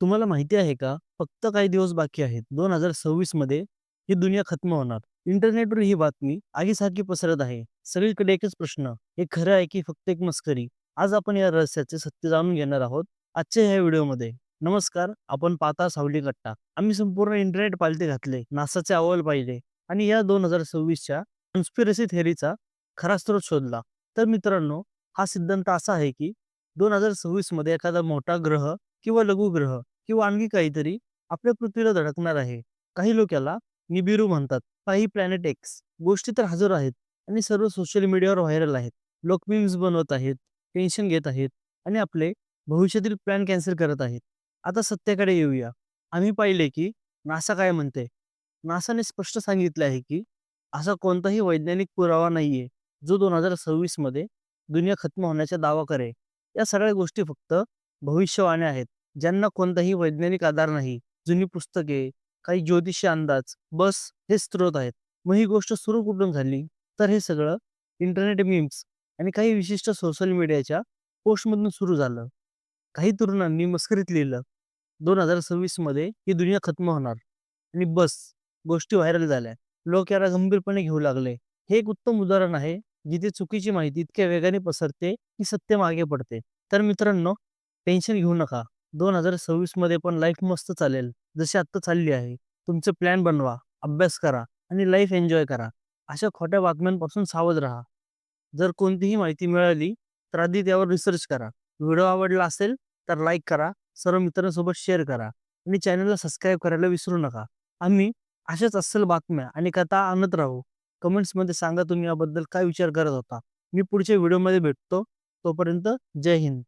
तुम्हाला माहिती आहे का? फक्त काही दिवस बाकी आहेत. 2026 मध्ये ही दुनिया खत्म होणार. इंटरनेटवर ही बातमी आगीसारखी पसरत आहे. सगळीकडे एकच प्रश्न, हे खरं आहे की फक्त एक मस्करी? आज आपण या रहस्याचे सत्य जाणून घेणार आहोत आजच्या ह्या व्हिडिओमध्ये. नमस्कार, आपण पाहता सावली कट्टा. आम्ही संपूर्ण इंटरनेट पालथे घातले, नासाचे अहवाल पाहिले आणि या दोन हजार सव्वीसच्या कन्स्पिरसी थेअरीचा खरा स्रोत शोधला. तर मित्रांनो, हा सिद्धांत असा आहे की 2026 मध्ये एखादा मोठा ग्रह किंवा लघुग्रह किंवा आणखी काहीतरी आपल्या पृथ्वीला धडकणार आहे. काही लोक याला निबिरू म्हणतात, काही प्लॅनेट एक्स. गोष्टी तर हजर आहेत आणि सर्व सोशल मीडियावर व्हायरल आहेत. लोक मीम्स बनवत आहेत, टेन्शन घेत आहेत आणि आपले भविष्यातील प्लॅन कॅन्सल करत आहेत. आता सत्याकडे येऊया. आम्ही पाहिले की नासा काय म्हणते. नासाने स्पष्ट सांगितले आहे की असा कोणताही वैज्ञानिक पुरावा नाहीये, जो 2026 मध्ये दुनिया खत्म होण्याचा दावा करे या सगळ्या गोष्टी फक्त भविष्यवाण्या आहेत, ज्यांना कोणताही वैज्ञानिक आधार नाही. जुनी पुस्तके, काही ज्योतिषी अंदाज, बस हे स्रोत आहेत. मग ही गोष्ट सुरू कुठून झाली? तर हे सगळं इंटरनेट मीम्स आणि काही विशिष्ट सोशल मीडियाच्या पोस्टमधून सुरू झालं. काही तरुणांनी मस्करीत लिहिलं, 2026 मध्ये ही दुनिया खत्म होणार आणि बस गोष्टी व्हायरल झाल्या. लोक याला गंभीरपणे घेऊ लागले. हे एक उत्तम उदाहरण आहे, जिथे चुकीची माहिती इतक्या वेगाने पसरते की सत्य मागे पडते. तर मित्रांनो, टेन्शन घेऊ नका. 2026 मध्ये पण लाईफ मस्त चालेल, जशी आत्ता चालली आहे. तुमचे प्लॅन बनवा, अभ्यास करा आणि लाईफ एन्जॉय करा. अशा खोट्या बातम्यांपासून सावध राहा. जर कोणतीही माहिती मिळाली, तर आधी त्यावर रिसर्च करा. व्हिडिओ आवडला असेल तर लाईक करा, सर्व मित्रांसोबत शेअर करा आणि चॅनलला सबस्क्राईब करायला विसरू नका. आम्ही अशाच अस्सल बातम्या आणि कथा आणत राहू. कमेंट्समध्ये सांगा तुम्ही याबद्दल काय विचार करत होता. मी पुढच्या व्हिडिओमध्ये भेटतो. तोपर्यंत जय हिंद.